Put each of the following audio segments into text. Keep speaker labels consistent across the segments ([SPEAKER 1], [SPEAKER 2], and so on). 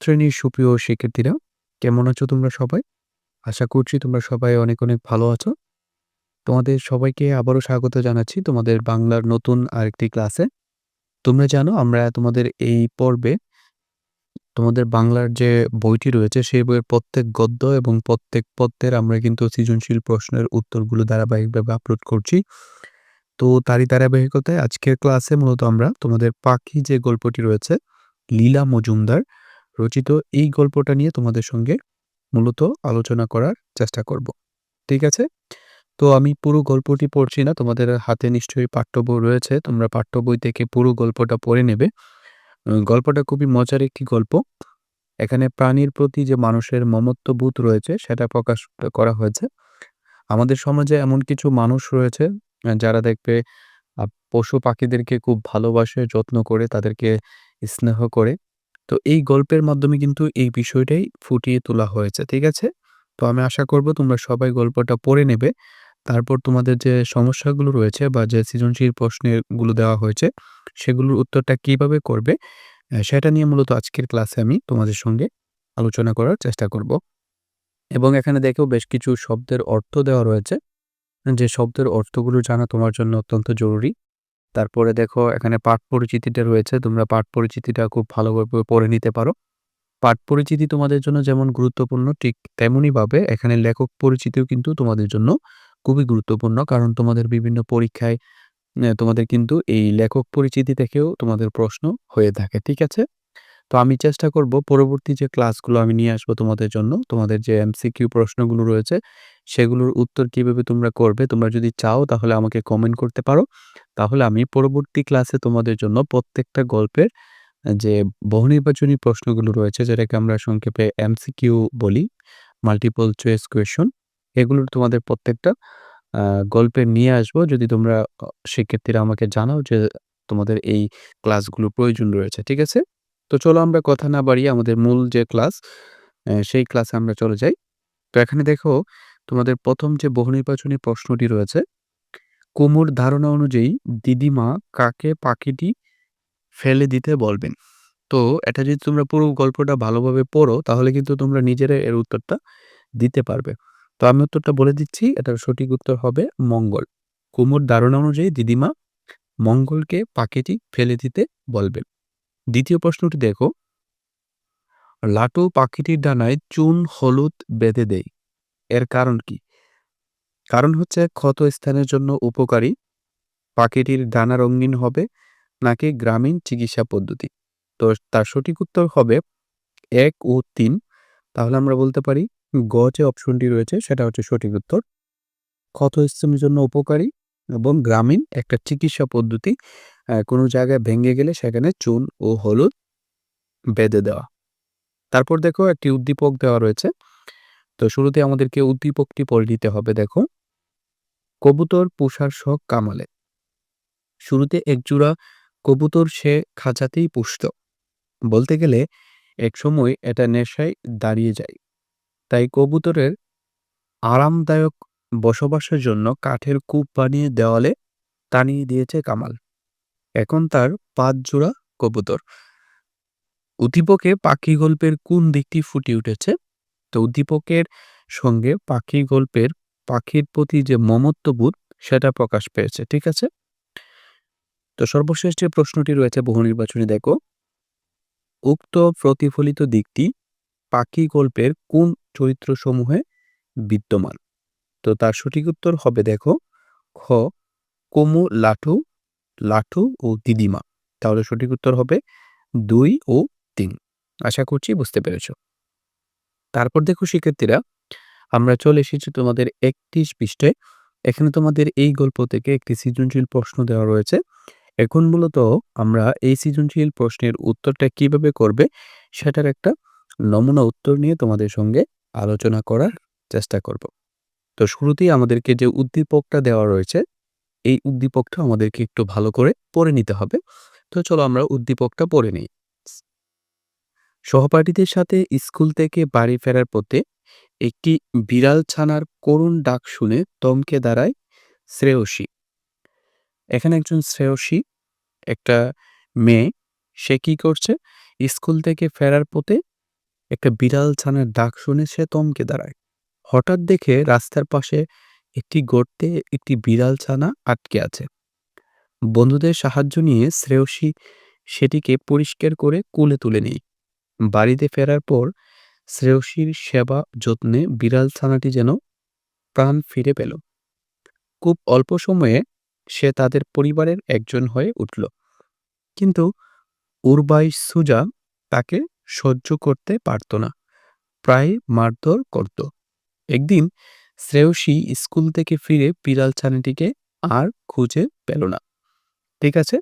[SPEAKER 1] শ্রেণির সুপ্রিয় শিক্ষার্থীরা কেমন আছো তোমরা সবাই? আশা করছি তোমরা সবাই অনেক, অনেক ভালো আছো। তোমাদের সবাইকে আবারও স্বাগত জানাচ্ছি তোমাদের বাংলার নতুন আরেকটি ক্লাসে। তোমরা জানো আমরা তোমাদের এই পর্বে তোমাদের বাংলার যে বইটি রয়েছে সেই বইয়ের প্রত্যেক গদ্য এবং প্রত্যেক পদ্যের আমরা কিন্তু সৃজনশীল প্রশ্নের উত্তরগুলো ধারাবাহিকভাবে আপলোড করছি। তো তারই ধারাবাহিকতায় আজকের ক্লাসে মূলত আমরা তোমাদের পাখি যে গল্পটি রয়েছে লীলা মজুমদার রচিত এই গল্পটা নিয়ে তোমাদের সঙ্গে মূলত আলোচনা করার চেষ্টা করব। ঠিক আছে? তো আমি পুরো গল্পটি পড়ছি না। তোমাদের হাতে নিশ্চয়ই পাঠ্য বই রয়েছে। তোমরা পাঠ্য বই থেকে পুরো গল্পটা পড়ে নেবে। গল্পটা খুবই মজার একটি গল্প। এখানে প্রাণীর প্রতি যে মানুষের মমত্ববোধ রয়েছে সেটা প্রকাশ করা হয়েছে। আমাদের সমাজে এমন কিছু মানুষ রয়েছে যারা দেখবে পশু-পাখিদেরকে খুব ভালোবাসে, যত্ন করে, তাদেরকে স্নেহ করে। তো এই গল্পের মাধ্যমে কিন্তু এই বিষয়টাই ফুটিয়ে তোলা হয়েছে। ঠিক আছে? তো আমি আশা করব তোমরা সবাই গল্পটা পড়ে নেবে। তারপর তোমাদের যে সমস্যাগুলো রয়েছে বা যে সৃজনশীল প্রশ্নেরগুলো দেওয়া হয়েছে, সেগুলোর উত্তরটা কীভাবে করবে সেটা নিয়ে মূলত আজকের ক্লাসে আমি তোমাদের সঙ্গে আলোচনা করার চেষ্টা করব। এবং এখানে দেখো বেশ কিছু শব্দের অর্থ দেওয়া রয়েছে। যে শব্দের অর্থগুলো জানা তোমার জন্য অত্যন্ত জরুরি। তারপরে দেখো এখানে পাঠ পরিচিতিটা রয়েছে। তোমরা পাঠ পরিচিতিটা খুব ভালোভাবে পড়ে নিতে পারো। পাঠ পরিচিতি তোমাদের জন্য যেমন গুরুত্বপূর্ণ, ঠিক তেমনইভাবে এখানে লেখক পরিচিতিও কিন্তু তোমাদের জন্য খুবই গুরুত্বপূর্ণ। কারণ তোমাদের বিভিন্ন পরীক্ষায় তোমাদের কিন্তু এই লেখক পরিচিতি থেকেও তোমাদের প্রশ্ন হয়ে থাকে। ঠিক আছে? তো আমি চেষ্টা করব পরবর্তী যে ক্লাসগুলো আমি নিয়ে আসব তোমাদের জন্য, তোমাদের যে এমসিকিউ প্রশ্নগুলো রয়েছে সেগুলোর উত্তর কীভাবে তোমরা করবে তোমরা যদি চাও তাহলে আমাকে কমেন্ট করতে পারো। তাহলে আমি পরবর্তী ক্লাসে তোমাদের জন্য প্রত্যেকটা গল্পের যে বহুনির্বাচনী প্রশ্নগুলো রয়েছে যেটাকে আমরা সংক্ষেপে এমসিকিউ বলি, মাল্টিপল চয়েস কোয়েশন এগুলোর তোমাদের প্রত্যেকটা গল্পে নিয়ে আসব যদি তোমরা শিক্ষার্থীরা আমাকে জানাও যে তোমাদের এই ক্লাসগুলোর প্রয়োজন রয়েছে। ঠিক আছে? তো চলো আমরা কথা না বাড়িয়ে আমাদের মূল যে ক্লাস সেই ক্লাসে আমরা চলে যাই। তো এখানে দেখো তোমাদের প্রথম যে বহুনির্বাচনী প্রশ্নটি রয়েছে, কুমুর ধারণা অনুযায়ী দিদিমা কাকে পাখিটি ফেলে দিতে বলবেন? তো এটা যদি তোমরা পুরো গল্পটা ভালোভাবে পড়ো তাহলে কিন্তু তোমরা নিজেরাই এর উত্তরটা দিতে পারবে। তো আমি উত্তরটা বলে দিচ্ছি এটার সঠিক উত্তর হবে মঙ্গল। কুমুর ধারণা অনুযায়ী দিদিমা মঙ্গলকে পাখিটি ফেলে দিতে বলবেন। দ্বিতীয় প্রশ্নটি দেখো লাটু পাখিটির ডানায় চুন হলুদ বেঁধে দেয়। এর কারণ কি? কারণ হচ্ছে ক্ষত স্থানের জন্য উপকারী, পাখিটির ডানা রঙিন হবে নাকি গ্রামীণ চিকিৎসা পদ্ধতি? তো তার সঠিক উত্তর হবে এক ও তিন তাহলে আমরা বলতে পারি গ যে অপশনটি রয়েছে সেটা হচ্ছে সঠিক উত্তর। ক্ষত স্থানের জন্য উপকারী এবং গ্রামীণ একটা চিকিৎসা পদ্ধতি কোনো জায়গায় ভেঙে গেলে সেখানে চুন ও হলুদ বেঁধে দেওয়া। তারপর দেখো একটি উদ্দীপক দেওয়া রয়েছে। তো শুরুতে আমাদেরকে উদ্দীপকটি পড়ে নিতে হবে, দেখো। কবুতর, পোষার শখ, কামালে। শুরুতে একজোড়া কবুতর সে খাঁচাতেই পুষত। বলতে গেলে একসময় এটা নেশায় দাঁড়িয়ে যায়। তাই কবুতরের আরামদায়ক বসবাসের জন্য কাঠের কূপ বানিয়ে দেওয়ালে টানিয়ে দিয়েছে কামাল। এখন তার পাঁচ জোড়া কবুতর। উদ্দীপকে পাখি গল্পের কোন দিকটি ফুটে উঠেছে? তো উদ্দীপকের সঙ্গে পাখি গল্পের পাখির প্রতি যে মমত্ববোধ সেটা প্রকাশ পেয়েছে। ঠিক আছে? তো সর্বশেষ যে প্রশ্নটি রয়েছে বহু নির্বাচনে দেখো। উক্ত প্রতিফলিত দিকটি পাখি গল্পের কোন চরিত্র সমূহে বিদ্যমান? তো তার সঠিক উত্তর হবে দেখো খ কোমু লাটু, লাটু ও দিদিমা। তাহলে সঠিক উত্তর হবে দুই ও তিন আশা করছি বুঝতে পেরেছ। তারপর দেখো শিক্ষার্থীরা, আমরা চলে এসেছি তোমাদের ৩১ পৃষ্ঠে এখানে তোমাদের এই গল্প থেকে একটি সৃজনশীল প্রশ্ন দেওয়া রয়েছে। এখন মূলত আমরা এই সৃজনশীল প্রশ্নের উত্তরটা কীভাবে করবে, সেটার একটা নমুনা উত্তর নিয়ে তোমাদের সঙ্গে আলোচনা করার চেষ্টা করব। তো শুরুতেই আমাদেরকে যে উদ্দীপকটা দেওয়া রয়েছে এই উদ্দীপকটা আমাদেরকে একটু ভালো করে পড়ে নিতে হবে। তো চলো আমরা উদ্দীপকটা পড়ে নিই। সহপাঠীদের সাথে স্কুল থেকে বাড়ি ফেরার পথে একটি বিড়াল ছানার করুণ ডাক শুনে তমকে দাঁড়ায় শ্রেয়সী। এখানে একজন শ্রেয়সী, একটা মেয়ে, সে কি করছে? স্কুল থেকে ফেরার পথে একটা বিড়াল ছানার ডাক শুনে সে থমকে দাঁড়ায় হঠাৎ দেখে রাস্তার পাশে একটি গর্তে একটি বিড়াল ছানা আটকে আছে। বন্ধুদের সাহায্য নিয়ে শ্রেয়সী সেটিকে পরিষ্কার করে কোলে তুলে নেই বাড়িতে ফেরার পর শ্রেয়সীর সেবা যত্নে বিড়াল ছানাটি যেন প্রাণ ফিরে পেল। খুব অল্প সময়ে সে তাদের পরিবারের একজন হয়ে উঠল। কিন্তু উর্বাই সুজা তাকে সহ্য করতে পারত না। প্রায় মারধর করত। একদিন শ্রেয়সী স্কুল থেকে ফিরে বিড়াল ছানাটিকে আর খুঁজে পেল না। ঠিক আছে?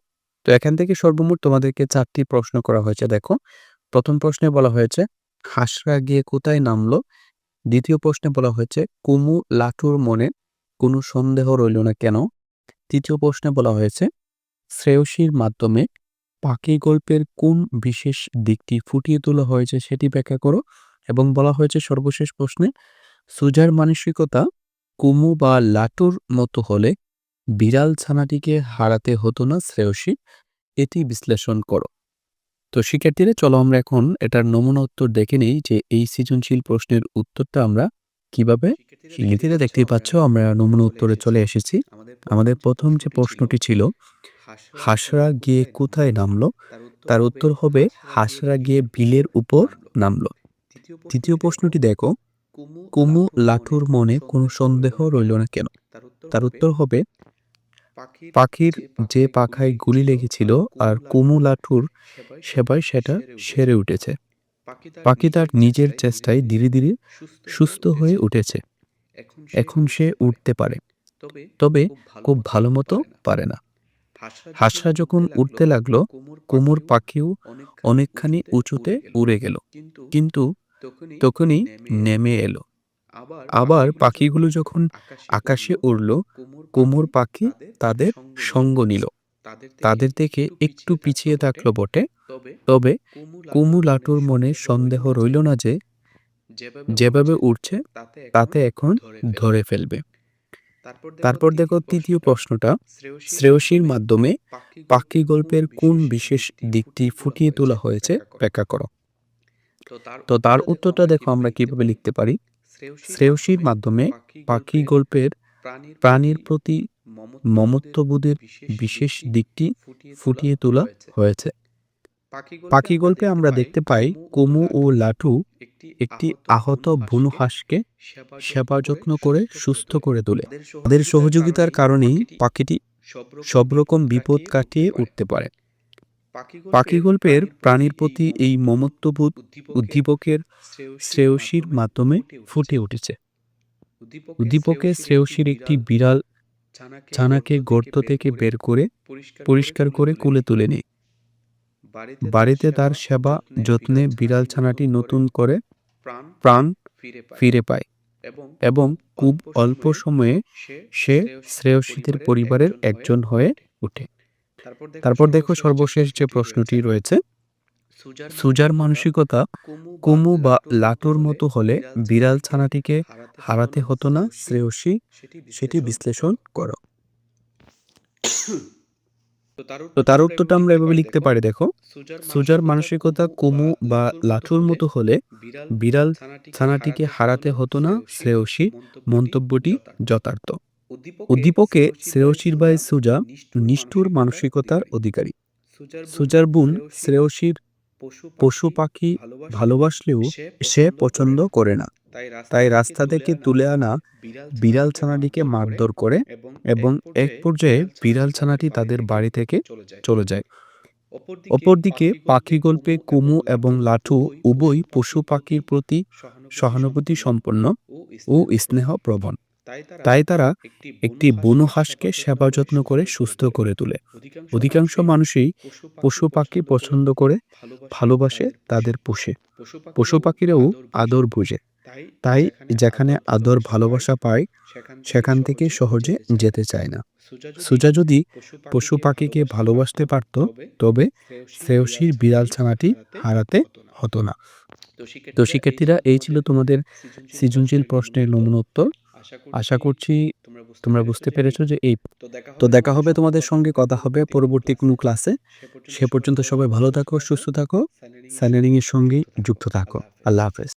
[SPEAKER 1] তো এখান থেকে সর্বমোট তোমাদেরকে চারটি প্রশ্ন করা হয়েছে, দেখো। প্রথম প্রশ্নে বলা হয়েছে হাসরা গিয়ে কোথায় নামলো? দ্বিতীয় প্রশ্নে বলা হয়েছে, কুমু লাটুর মনে কোনো সন্দেহ রইল না কেন? তৃতীয় প্রশ্নে বলা হয়েছে, শ্রেয়সীর মাধ্যমে পাখি গল্পের কোন বিশেষ দিকটি ফুটিয়ে তোলা হয়েছে সেটি ব্যাখ্যা করো? এবং বলা হয়েছে সর্বশেষ প্রশ্নে সুজার মানসিকতা কুমু বা লাটুর মতো হলে বিড়াল ছানাটিকে হারাতে হতো না শ্রেয়সী এটি বিশ্লেষণ করো। তো শিক্ষার্থীরা চলো আমরা এখন এটার নমুনা উত্তর দেখে নিই যে এই সৃজনশীল প্রশ্নের উত্তরটা আমরা কীভাবে শিক্ষার্থীরা দেখতেই পাচ্ছ আমরা নমুনা উত্তরে চলে এসেছি। আমাদের প্রথম যে প্রশ্নটি ছিল হাসরা গিয়ে কোথায় নামলো? তার উত্তর হবে হাসরা গিয়ে বিলের উপর নামলো। তৃতীয় প্রশ্নটি দেখো। কুমু লাঠুর মনে কোনো সন্দেহ রইল না কেন? তার উত্তর হবে পাখির যে পাখায় গুলি লেগেছিল আর কুমু লাঠুর সেবায় সেটা সেরে উঠেছে। পাখি তার নিজের চেষ্টায় ধীরে ধীরে সুস্থ হয়ে উঠেছে। এখন সে উঠতে পারে। তবে খুব ভালো মতো পারে না। হাসরা যখন উঠতে লাগল কুমুর পাখিও অনেকখানি উঁচুতে উড়ে গেল। কিন্তু তখনই নেমে এলো। আবার পাখিগুলো যখন আকাশে উড়ল কোমর পাখি তাদের সঙ্গ নিল। তাদের দেখে একটু পিছিয়ে থাকল বটে। তবে কুমু লাটুর মনে সন্দেহ রইল না যে যেভাবে উঠছে তাতে এখন ধরে ফেলবে। তারপর দেখো তৃতীয় প্রশ্নটা। শ্রেয়সীর মাধ্যমে পাখি গল্পের কোন বিশেষ দিকটি ফুটিয়ে তোলা হয়েছে ব্যাখ্যা করো। তো তার উত্তরটা দেখো আমরা কীভাবে লিখতে পারি। শ্রেয়সীর মাধ্যমে পাখি গল্পের প্রাণীর প্রতি মমত্ববোধের বিশেষ দিকটি ফুটিয়ে তোলা হয়েছে। পাখি গল্পে আমরা দেখতে পাই কুমু ও লাটু একটি আহত বুনু হাঁসকে সেবা যত্ন করে সুস্থ করে তোলে। তাদের সহযোগিতার কারণেই পাখিটি সব রকম বিপদ কাটিয়ে উঠতে পারে। পাখি গল্পের প্রাণীর প্রতি এই মমত্ববোধ উদ্দীপকের শ্রেয়সীর মাধ্যমে ফুটে উঠেছে। উদ্দীপকে শ্রেয়সীর একটি বিড়াল ছানাকে গর্ত থেকে বের করে পরিষ্কার করে কুলে তুলে নেয়। বাড়িতে তার সেবা যত্নে বিড়াল ছানাটি নতুন করে প্রাণ ফিরে পায়। এবং খুব অল্প সময়ে সে শ্রেয়সীদের পরিবারের একজন হয়ে ওঠে। তারপর দেখো সর্বশেষ যে প্রশ্নটি রয়েছে সুজার মানসিকতা কুমু বা লাটুর মতো হলে বিড়াল ছানাটিকে হারাতে হতো না শ্রেয়সী সেটি বিশ্লেষণ করো। তো তার উত্তরটা আমরা এভাবে লিখতে পারি দেখো। সুজার মানসিকতা কুমু বা লাঠুর মতো হলে বিড়াল ছানাটিকে হারাতে হতো না শ্রেয়সী মন্তব্যটি যথার্থ। উদ্দীপকে শ্রেয়সীর বাই সুজা নিষ্ঠুর মানসিকতার অধিকারী। সুজার বোন শ্রেয়সীর পশু পাখি ভালোবাসলেও সে পছন্দ করে না। তাই রাস্তা থেকে তুলে আনা বিড়াল ছানাটিকে মারধর করে এবং এক পর্যায়ে বিড়াল ছানাটি তাদের বাড়ি থেকে চলে যায়। অপরদিকে পাখি গল্পে কুমু এবং লাঠু উভয় পশু পাখির প্রতি সহানুভূতি সম্পন্ন। ও স্নেহ প্রবণ। তাই তারা একটি বনু হাঁসকে সেবা যত্ন করে সুস্থ করে তোলে। অধিকাংশ মানুষই পশু পাখি পছন্দ করে ভালোবাসে তাদের পোষে। পশু পাখিরাও আদর বুঝে। তাই যেখানে আদর ভালোবাসা পায় সেখান থেকে সহজে যেতে চায় না। সুজা যদি পশু পাখিকে ভালোবাসতে পারত তবে শ্রেয়সীর বিড়াল ছানাটি হারাতে হতো না। তো শিক্ষার্থীরা এই ছিল তোমাদের সৃজনশীল প্রশ্নের নমুনা উত্তর। আশা করছি তোমরা বুঝতে পেরেছ যে এই তো দেখা হবে তোমাদের সঙ্গে কথা হবে পরবর্তী কোনো ক্লাসে সে পর্যন্ত সবাই ভালো থাকো সুস্থ থাকো। স্যালারিংয়ের সঙ্গে যুক্ত থাকো। আল্লাহ হাফেজ।